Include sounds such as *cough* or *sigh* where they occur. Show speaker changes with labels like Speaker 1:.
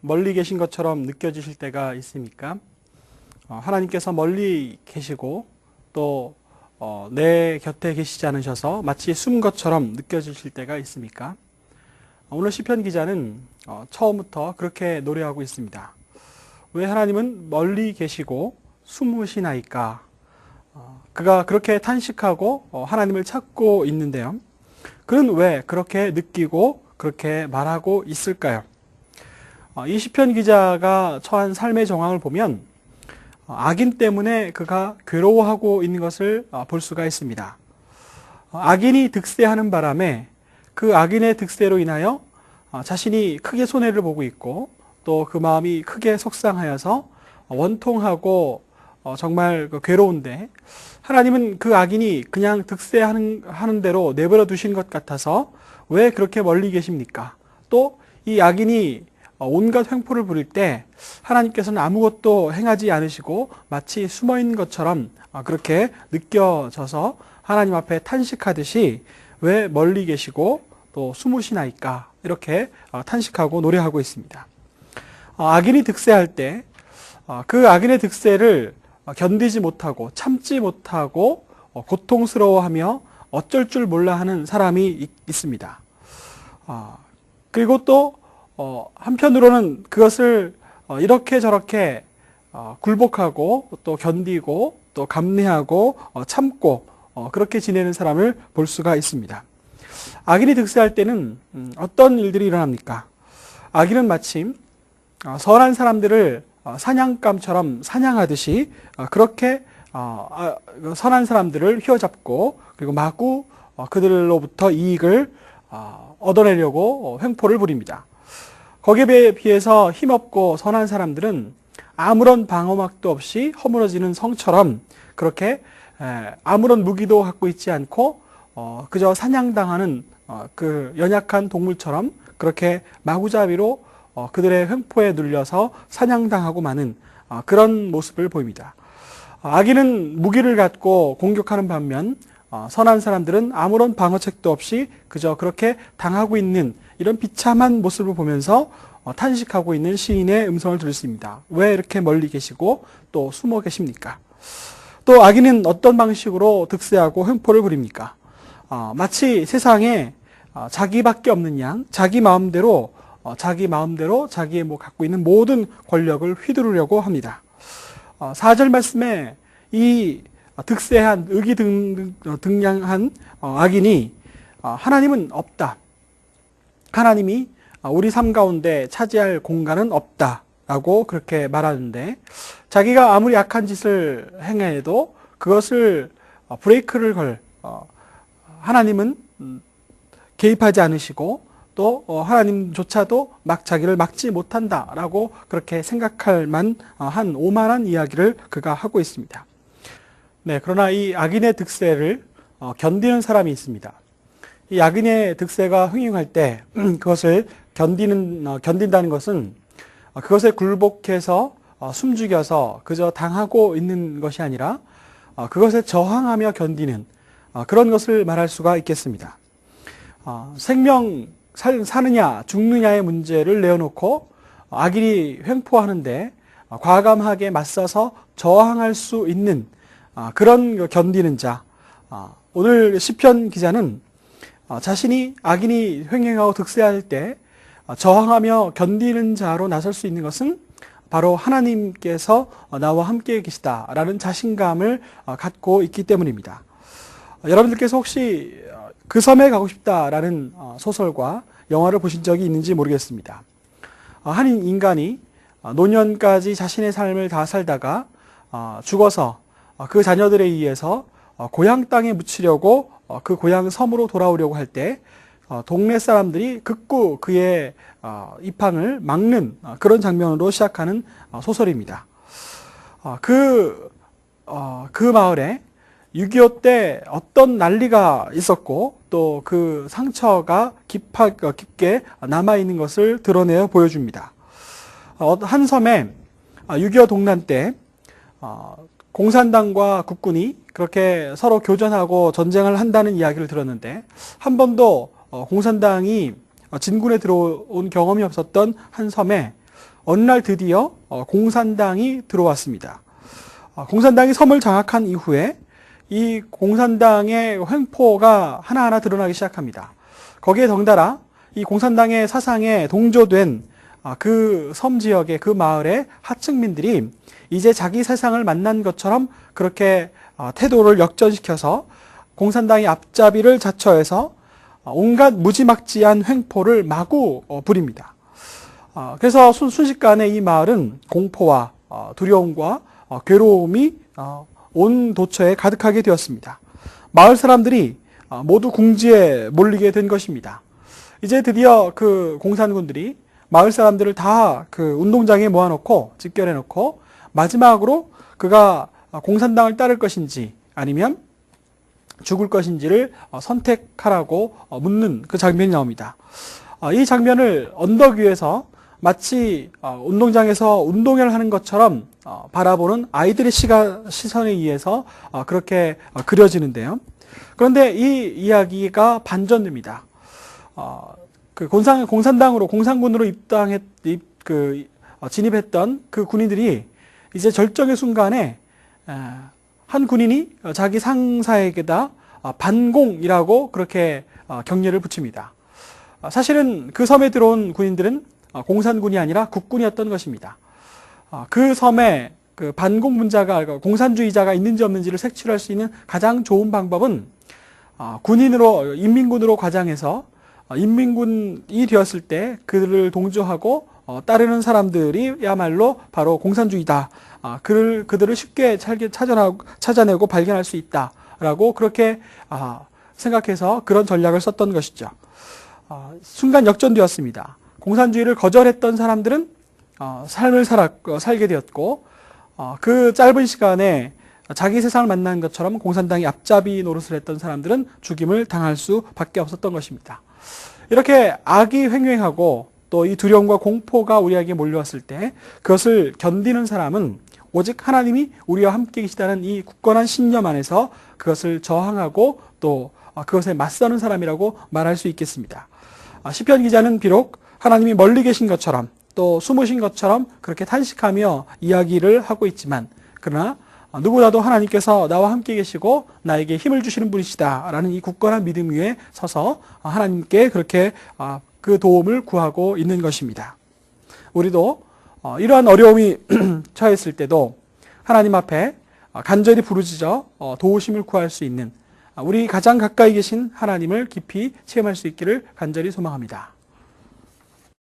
Speaker 1: 멀리 계신 것처럼 느껴지실 때가 있습니까? 어, 하나님께서 멀리 계시고 또 어, 내 곁에 계시지 않으셔서 마치 숨 것처럼 느껴지실 때가 있습니까? 어, 오늘 시편 기자는 어, 처음부터 그렇게 노래하고 있습니다. 왜 하나님은 멀리 계시고 숨으시나이까? 어, 그가 그렇게 탄식하고 어, 하나님을 찾고 있는데요. 그는 왜 그렇게 느끼고 그렇게 말하고 있을까요? 어, 이 시편 기자가 처한 삶의 정황을 보면 어, 악인 때문에 그가 괴로워하고 있는 것을 어, 볼 수가 있습니다. 어, 악인이 득세하는 바람에 그 악인의 득세로 인하여 어, 자신이 크게 손해를 보고 있고 또 그 마음이 크게 속상하여서 원통하고 어, 정말 그 괴로운데 하나님은 그 악인이 그냥 득세하는 하는 대로 내버려 두신 것 같아서 왜 그렇게 멀리 계십니까? 또 이 악인이 어, 온갖 횡포를 부릴 때 하나님께서는 아무것도 행하지 않으시고 마치 숨어 있는 것처럼 어, 그렇게 느껴져서 하나님 앞에 탄식하듯이 왜 멀리 계시고 또 숨으시나이까 이렇게 어, 탄식하고 노래하고 있습니다. 어, 악인이 득세할 때 그 악인의 득세를 어, 견디지 못하고 참지 못하고 어, 고통스러워하며 어쩔 줄 몰라 하는 사람이 있- 있습니다. 어, 그리고 또 어, 한편으로는 그것을 어, 이렇게 저렇게 어, 굴복하고 또 견디고 또 감내하고 어, 참고 어, 그렇게 지내는 사람을 볼 수가 있습니다. 악인이 득세할 때는 음, 어떤 일들이 일어납니까? 악인은 마침 어, 선한 사람들을 어, 사냥감처럼 사냥하듯이 어, 그렇게 어, 아, 그 선한 사람들을 휘어잡고 그리고 마구 어, 그들로부터 이익을 어, 얻어내려고 어, 횡포를 부립니다. 거기에 비해- 비해서 힘없고 선한 사람들은 아무런 방어막도 없이 허물어지는 성처럼 그렇게 에, 아무런 무기도 갖고 있지 않고 어, 그저 사냥당하는 어, 그 연약한 동물처럼 그렇게 마구잡이로 어, 그들의 횡포에 눌려서 사냥당하고 마는 어, 그런 모습을 보입니다. 어, 악인은 무기를 갖고 공격하는 반면 어, 선한 사람들은 아무런 방어책도 없이 그저 그렇게 당하고 있는 이런 비참한 모습을 보면서 어, 탄식하고 있는 시인의 음성을 들을 수 있습니다. 왜 이렇게 멀리 계시고 또 숨어 계십니까? 또 악인은 어떤 방식으로 득세하고 횡포를 부립니까? 어, 마치 세상에 어, 자기밖에 없는 양, 자기 마음대로 어, 자기 마음대로 자기의 뭐 갖고 있는 모든 권력을 휘두르려고 합니다. 어, 4절 말씀에 이 득세한 의기 등, 어, 등량한 어, 악인이 어, 하나님은 없다. 하나님이 어, 우리 삶 가운데 차지할 공간은 없다라고 그렇게 말하는데 자기가 아무리 악한 짓을 행해도 그것을 어, 브레이크를 걸 어, 하나님은 음, 개입하지 않으시고 또 어, 하나님조차도 막 자기를 막지 못한다라고 그렇게 생각할 만한 오만한 이야기를 그가 하고 있습니다. 네, 그러나 이 악인의 득세를 어, 견디는 사람이 있습니다. 이 악인의 득세가 흥행할 때 그것을 견디는 어, 견딘다는 것은 어, 그것에 굴복해서 어, 숨죽여서 그저 당하고 있는 것이 아니라 어, 그것에 저항하며 견디는 어, 그런 것을 말할 수가 있겠습니다. 어, 생명 살, 사느냐 죽느냐의 문제를 내어놓고 악인이 횡포하는데 어, 과감하게 맞서서 저항할 수 있는 어, 그런 그 견디는 자. 어, 오늘 시편 기자는 어, 자신이 악인이 횡행하고 득세할 때 어, 저항하며 견디는 자로 나설 수 있는 것은 바로 하나님께서 어, 나와 함께 계시다라는 자신감을 어, 갖고 있기 때문입니다. 어, 여러분들께서 혹시 어, 그 섬에 가고 싶다라는 어, 소설과 영화를 보신 적이 있는지 모르겠습니다. 어, 한 인간이 어, 노년까지 자신의 삶을 다 살다가 어, 죽어서 어, 그 자녀들에 의해서 어, 고향 땅에 묻히려고 어, 그 고향 섬으로 돌아오려고 할때 어, 동네 사람들이 극구 그의 어, 입항을 막는 어, 그런 장면으로 시작하는 어, 소설입니다. 어, 그, 어, 그 마을에 6.25 때 어떤 난리가 있었고 또 그 상처가 깊하, 어, 깊게 남아있는 것을 드러내어 보여줍니다. 어, 한 섬에 6.25 동란 때 어, 공산당과 국군이 그렇게 서로 교전하고 전쟁을 한다는 이야기를 들었는데 한 번도 어, 공산당이 어, 진군에 들어온 경험이 없었던 한 섬에 어느 날 드디어 어, 공산당이 들어왔습니다. 어, 공산당이 섬을 장악한 이후에 이 공산당의 횡포가 하나하나 드러나기 시작합니다. 거기에 덩달아 이 공산당의 사상에 동조된 아, 그 섬 지역의 그 마을의 하층민들이 이제 자기 세상을 만난 것처럼 그렇게 아, 태도를 역전시켜서 공산당의 앞잡이를 자처해서 아, 온갖 무지막지한 횡포를 마구 어, 부립니다. 아, 그래서 순- 순식간에 이 마을은 공포와 어, 두려움과 어, 괴로움이 어, 온 도처에 가득하게 되었습니다. 마을 사람들이 어, 모두 궁지에 몰리게 된 것입니다. 이제 드디어 그 공산군들이 마을 사람들을 다 그 운동장에 모아놓고 집결해 놓고 마지막으로 그가 공산당을 따를 것인지 아니면 죽을 것인지를 어, 선택하라고 어, 묻는 그 장면이 나옵니다. 어, 이 장면을 언덕 위에서 마치 어, 운동장에서 운동회를 하는 것처럼 어, 바라보는 아이들의 시가, 시선에 의해서 어, 그렇게 어, 그려지는데요. 그런데 이 이야기가 반전됩니다. 어, 그 공산, 공산당으로, 공산군으로 입당했, 입, 그, 어, 진입했던 그 군인들이 이제 절정의 순간에, 에, 한 군인이 어, 자기 상사에게다 어, 반공이라고 그렇게 어, 격려를 붙입니다. 어, 사실은 그 섬에 들어온 군인들은 어, 공산군이 아니라 국군이었던 것입니다. 어, 그 섬에 그 반공 문자가 그 공산주의자가 있는지 없는지를 색출할 수 있는 가장 좋은 방법은 어, 군인으로 인민군으로 과장해서 어, 인민군이 되었을 때 그들을 동조하고 어, 따르는 사람들이야말로 바로 공산주의다. 아, 그를 그들을 쉽게 찾아내고 발견할 수 있다라고 그렇게 아, 생각해서 그런 전략을 썼던 것이죠. 아, 순간 역전되었습니다. 공산주의를 거절했던 사람들은 어, 삶을 어, 살게 되었고 어, 그 짧은 시간에 자기 세상을 만난 것처럼 공산당이 앞잡이 노릇을 했던 사람들은 죽임을 당할 수밖에 없었던 것입니다. 이렇게 악이 횡행하고 또 이 두려움과 공포가 우리에게 몰려왔을 때 그것을 견디는 사람은 오직 하나님이 우리와 함께 계시다는 이 굳건한 신념 안에서 그것을 저항하고 또 어, 그것에 맞서는 사람이라고 말할 수 있겠습니다. 아, 시편 기자는 비록 하나님이 멀리 계신 것처럼 또 숨으신 것처럼 그렇게 탄식하며 이야기를 하고 있지만 그러나 어, 누구라도 하나님께서 나와 함께 계시고 나에게 힘을 주시는 분이시다라는 이 굳건한 믿음 위에 서서 어, 하나님께 그렇게 어, 그 도움을 구하고 있는 것입니다. 우리도 어, 이러한 어려움이 *clears throat* 처했을 때도 하나님 앞에 어, 간절히 부르짖어 어, 도우심을 구할 수 있는 어, 우리 가장 가까이 계신 하나님을 깊이 체험할 수 있기를 간절히 소망합니다.